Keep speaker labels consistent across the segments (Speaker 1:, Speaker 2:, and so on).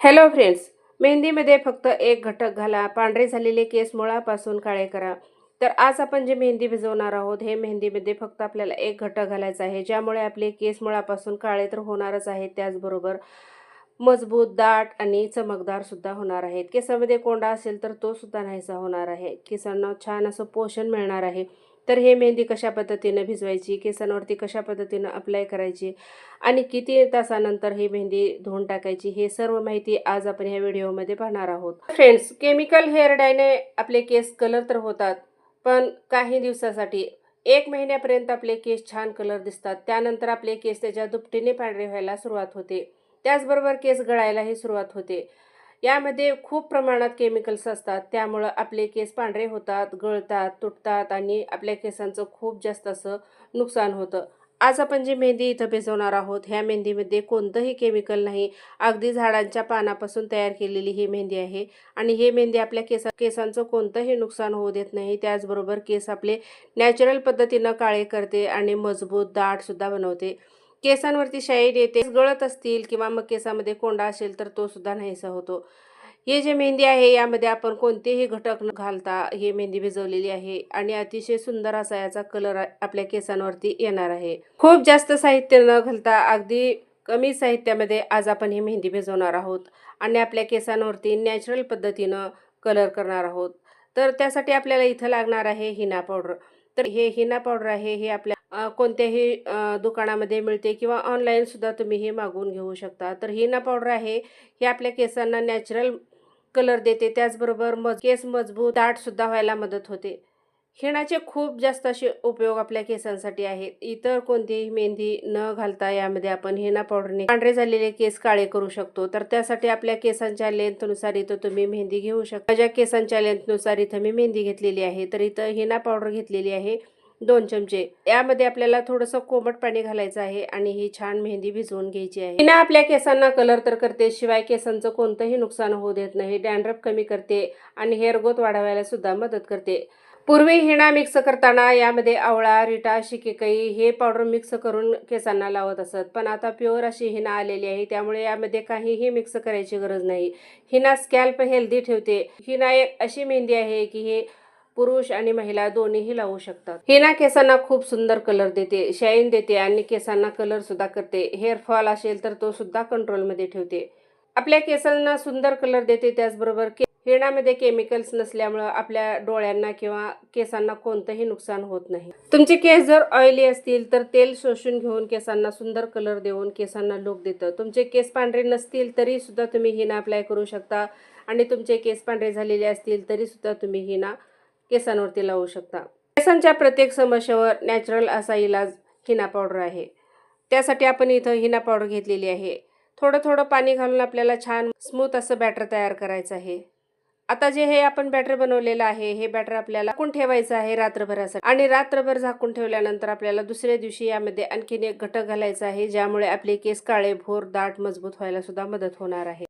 Speaker 1: Hello friends मेहंदीमध्ये फक्त एक घटक घाला. पांढरे झालेले केस मुळापासून काळे करा. तर आज आपण जे मेहंदी भिजवणार आहोत हे मेहंदीमध्ये फक्त आपल्याला एक घटक घालायचा आहे ज्यामुळे आपले केस मुळापासून काळे तर होणारच आहेत. त्याचबरोबर मजबूत दाट आणि चमकदार सुद्धा होणार आहेत. केसामध्ये कोंडा असेल तर तो सुद्धा नाहीसा होणार आहे. केसांना छान असं पोषण मिळणार आहे. तर हे मेहंदी कशा पद्धतीनं भिजवायची केसांवरती कशा पद्धतीनं अप्लाय करायची आणि किती तासानंतर ही मेहंदी धुवून टाकायची हे सर्व माहिती आज आपण ह्या व्हिडिओमध्ये पाहणार आहोत. फ्रेंड्स केमिकल हेअर डायने आपले केस कलर तर होतात पण काही दिवसासाठी एक महिन्यापर्यंत आपले केस छान कलर दिसतात. त्यानंतर आपले केस त्याच्या दुपटीने पांढरे व्हायला सुरुवात होते. त्याचबरोबर केस गळायलाही सुरुवात होते. यामध्ये खूप प्रमाणात केमिकल्स असतात. त्यामुळं आपले केस पांढरे होतात गळतात तुटतात आणि आपल्या केसांचं खूप जास्त असं नुकसान होतं. आज आपण जी मेहंदी इथं भिजवणार आहोत ह्या मेहंदीमध्ये कोणतंही केमिकल नाही. अगदी झाडांच्या पानापासून तयार केलेली ही मेहंदी आहे आणि हे मेहंदी आपल्या केसा केसांचं कोणतंही नुकसान होऊ देत नाही. त्याचबरोबर केस आपले नॅचरल पद्धतीनं काळे करते आणि मजबूत दाटसुद्धा बनवते. केसांवरती शाईड येते गळत असतील किंवा मग केसामध्ये कोंडा असेल तर तो सुद्धा नाहीसा होतो. हे जे मेहंदी आहे यामध्ये आपण कोणतेही घटक न घालता ही मेहंदी भिजवलेली आहे आणि अतिशय सुंदर असा याचा कलर आपल्या केसांवरती येणार आहे. खूप जास्त साहित्य न घालता अगदी कमी साहित्यामध्ये आज आपण ही मेहंदी भिजवणार आहोत आणि आपल्या केसांवरती नॅचरल पद्धतीनं कलर करणार आहोत. तर त्यासाठी आपल्याला इथं लागणार आहे हिना पावडर तर हे हिना पावडर आहे हे आपल्या कोणत्याही दुकानामध्ये मिळते किंवा ऑनलाईनसुद्धा तुम्ही हे मागवून घेऊ शकता. तर हिना पावडर आहे हे आपल्या केसांना नॅचरल कलर देते. त्याचबरोबर मज केस मजबूत दाटसुद्धा व्हायला मदत होते. हिणाचे खूप जास्त असे उपयोग आपल्या केसांसाठी आहेत. इतर कोणतीही मेहंदी न घालता यामध्ये आपण हिना पावडरने पांढरे झालेले केस काळे करू शकतो. तर त्यासाठी आपल्या केसांच्या लेंथनुसार इथं तुम्ही मेहंदी घेऊ शकता. माझ्या केसांच्या लेंथनुसार इथं मी मेहंदी घेतलेली आहे तर इथं हिना पावडर घेतलेली आहे. दोन चमचे. यामध्ये आपल्याला थोडंसं कोमट पाणी घालायचं आहे आणि ही छान मेहंदी भिजवून घ्यायची आहे. हिना आपल्या केसांना कलर तर करते शिवाय केसांचं कोणतंही नुकसान होऊ देत नाही. डॅन्ड्रफ कमी करते आणि हेअर ग्रोथ वाढवायला सुद्धा मदत करते. पूर्वी हिना मिक्स करताना यामध्ये आवळा रिटा शिकेकई हे पावडर मिक्स करून केसांना लावत असत. पण आता प्युअर अशी हिना आलेली आहे त्यामुळे यामध्ये काहीही मिक्स करायची गरज नाही. हिना स्कॅल्प हेल्दी ठेवते. हिना एक अशी मेहंदी आहे की हे पुरुष आणि महिला दोन्हीही लावू शकतात. हिना केसांना खूप सुंदर कलर देते शाईन देते आणि केसांना कलर सुद्धा करते. हेअर फॉल असेल तर तो सुद्धा कंट्रोलमध्ये ठेवते. आपल्या केसांना सुंदर कलर देते त्याचबरोबर के हिरणामध्ये केमिकल्स नसल्यामुळं आपल्या डोळ्यांना किंवा केसांना कोणतंही नुकसान होत नाही. तुमचे केस जर ऑइली असतील तर तेल शोषून घेऊन केसांना सुंदर कलर देऊन केसांना लुक देतं. तुमचे केस पांढरे नसतील तरी सुद्धा तुम्ही हिना अप्लाय करू शकता आणि तुमचे केस पांढरे झालेले असतील तरी सुद्धा तुम्ही हिना केसांवरती लावू शकता. केसांच्या प्रत्येक समस्येवर नॅचरल असा इलाज हिना पावडर आहे. त्यासाठी आपण इथं हिना पावडर घेतलेली आहे. थोडं थोडं पाणी घालून आपल्याला छान स्मूथ असं बॅटर तयार करायचं आहे. आता जे हे आपण बॅटर बनवलेलं आहे हे बॅटर आपल्याला झाकून ठेवायचं आहे रात्रभरासाठी. आणि रात्रभर झाकून ठेवल्यानंतर आपल्याला दुसऱ्या दिवशी यामध्ये आणखीन एक घटक घालायचा आहे ज्यामुळे आपले केस काळे भोर दाट मजबूत व्हायला सुद्धा मदत होणार आहे.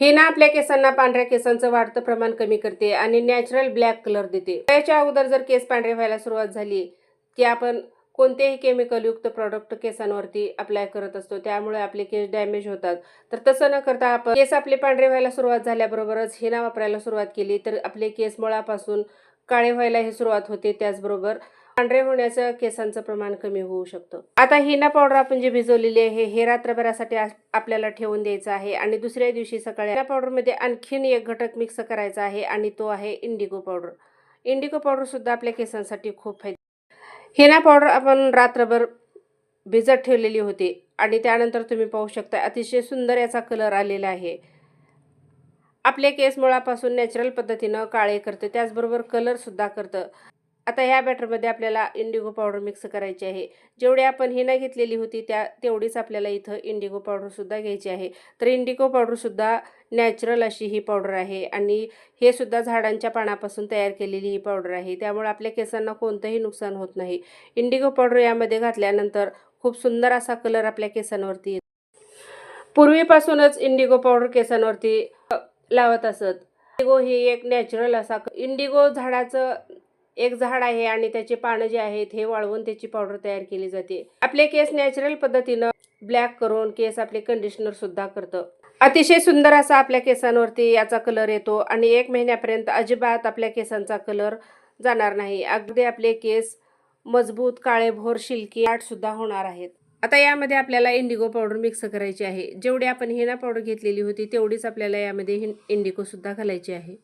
Speaker 1: हे ना आपल्या केसांना पांढऱ्या केसांचं वाढतं प्रमाण कमी करते आणि नॅचरल ब्लॅक कलर देते. त्याच्या अगोदर जर केस पांढरे व्हायला सुरुवात झाली की आपण कोणतेही केमिकलयुक्त प्रॉडक्ट केसांवरती अप्लाय करत असतो त्यामुळे आपले केस डॅमेज होतात. तर तसं न करता आपण केस आपले पांढरे व्हायला सुरुवात झाल्याबरोबरच हिना वापरायला सुरुवात केली तर आपले केस मुळापासून काळे व्हायला हे सुरुवात होते त्याचबरोबर. पांढरे होण्याचं केसांचं प्रमाण कमी होऊ शकतं. आता हिना पावडर आपण जी भिजवलेली आहे हे रात्रभरासाठी आपल्याला ठेवून द्यायचं आहे आणि दुसऱ्या दिवशी सकाळी हिना पावडरमध्ये आणखीन एक घटक मिक्स करायचा आहे आणि तो आहे इंडिगो पावडर इंडिगो पावडर सुद्धा आपल्या केसांसाठी खूप फायदे हिना पावडर आपण रात्रभर भिजत ठेवलेली होती आणि त्यानंतर तुम्ही पाहू शकता अतिशय सुंदर याचा कलर आलेला आहे. आपले केस मुळापासून नॅचरल पद्धतीनं काळे करते त्याचबरोबर कलरसुद्धा करतं. आता ह्या बॅटरमध्ये आपल्याला इंडिगो पावडर मिक्स करायची आहे. जेवढी आपण हिना घेतलेली होती त्या तेवढीच आपल्याला इथं इंडिगो पावडरसुद्धा घ्यायची आहे. तर इंडिगो पावडरसुद्धा नॅचरल अशी ही पावडर आहे आणि हे सुद्धा झाडांच्या पानापासून तयार केलेली ही पावडर आहे. त्यामुळे आपल्या केसांना कोणतंही नुकसान होत नाही. इंडिगो पावडर यामध्ये घातल्यानंतर खूप सुंदर असा कलर आपल्या केसांवरती येतो. पूर्वीपासूनच इंडिगो पावडर केसांवरती लावत असत. इंडिगो ही एक नॅचरल असा इंडिगो झाडाचं एक झाड आहे आणि त्याचे पानं जे आहेत हे वाळवून त्याची पावडर तयार केली जाते. आपले केस नॅचरल पद्धतीनं ब्लॅक करून केस आपले कंडिशनर सुद्धा करतं. अतिशय सुंदर असा आपल्या केसांवरती याचा कलर येतो आणि एक महिन्यापर्यंत अजिबात आपल्या केसांचा कलर जाणार नाही. अगदी आपले केस मजबूत काळेभोर शिल्की सुद्धा होणार आहेत. आता यामध्ये आपल्याला इंडिगो पावडर मिक्स करायची आहे. जेवढी आपण हिना पावडर घेतलेली होती तेवढीच आपल्याला यामध्ये हिन इंडिगो सुद्धा घालायची आहे.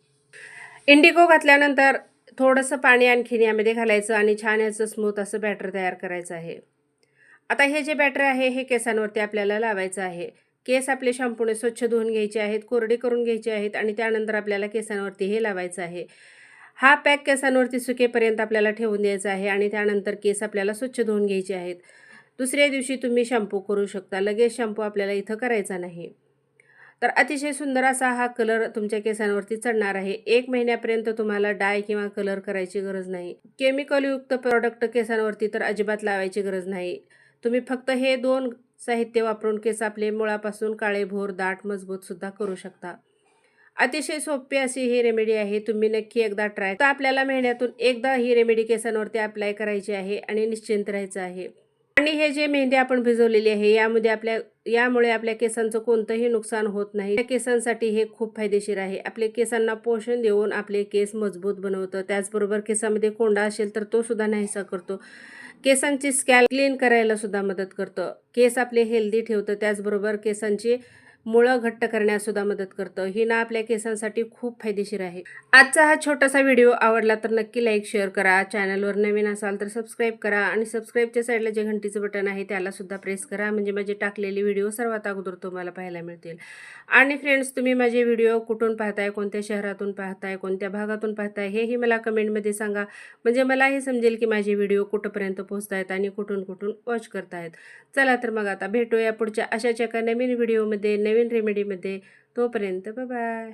Speaker 1: इंडिगो घातल्यानंतर थोडंसं पाणी आणखीन यामध्ये घालायचं आणि छान याचं स्मूथ असं बॅटर तयार करायचं आहे. आता हे जे बॅटर आहे हे केसांवरती आपल्याला लावायचं आहे. केस आपले शॅम्पूने स्वच्छ धुवून घ्यायचे आहेत कोरडे करून घ्यायचे आहेत आणि त्यानंतर आपल्याला केसांवरती हे लावायचं आहे. हा पॅक केसांवरती सुकेपर्यंत आपल्याला ठेवून द्यायचा आहे आणि त्यानंतर केस आपल्याला स्वच्छ धुवून घ्यायचे आहेत. दुसऱ्या दिवशी तुम्ही शॅम्पू करू शकता. लगेच शॅम्पू आपल्याला इथं करायचा नाही. तर अतिशय सुंदर असा हा कलर तुमच्या केसांवरती चढणार आहे. एक महिन्यापर्यंत तुम्हाला डाय किंवा कलर करायची गरज नाही. केमिकलयुक्त प्रॉडक्ट केसांवरती तर अजिबात लावायची गरज नाही. तुम्ही फक्त हे दोन साहित्य वापरून केस आपले मुळापासून काळे भोर दाट मजबूत सुद्धा करू शकता. अतिशय सोपी अशी ही रेमेडी आहे. तुम्ही नक्की एकदा ट्राय तर आपल्याला महिन्यातून एकदा ही रेमेडी केसांवरती अप्लाय करायची आहे आणि निश्चिंत राहायचं आहे. आणि हे जे मेहंदी आपण भिजवलेली आहे यामध्ये आपल्या यामुळे आपल्या केसांचं कोणतंही नुकसान होत नाही. या केसांसाठी हे खूप फायदेशीर आहे. आपल्या केसांना पोषण देऊन आपले केस मजबूत बनवतं. त्याचबरोबर केसामध्ये कोंडा असेल तर तो सुद्धा नाहीसा करतो. केसांची स्कॅल क्लीन करायला सुद्धा मदत करतं. केस आपले हेल्दी ठेवतं. त्याचबरोबर केसांची मुळं घट्ट करण्यासुद्धा मदत करतं. ही ना आपल्या केसांसाठी खूप फायदेशीर आहे. आजचा हा छोटासा व्हिडिओ आवडला तर नक्की लाईक शेअर करा. चॅनलवर नवीन असाल तर सबस्क्राईब करा आणि सबस्क्राईबच्या साईडला जे घंटीचं बटन आहे त्यालासुद्धा प्रेस करा. म्हणजे माझे टाकलेले व्हिडिओ सर्वात अगोदर तुम्हाला पाहायला मिळतील. आणि फ्रेंड्स तुम्ही माझे व्हिडिओ कुठून पाहताय कोणत्या शहरातून पाहताय कोणत्या भागातून पाहताय हेही मला कमेंटमध्ये सांगा. म्हणजे मलाही समजेल की माझे व्हिडिओ कुठंपर्यंत पोहोचत आहेत आणि कुठून कुठून वॉच करतायत. चला तर मग आता भेटूया पुढच्या अशाच एका नवीन व्हिडिओमध्ये नवीन रेमेडीमध्ये तोपर्यंत बाय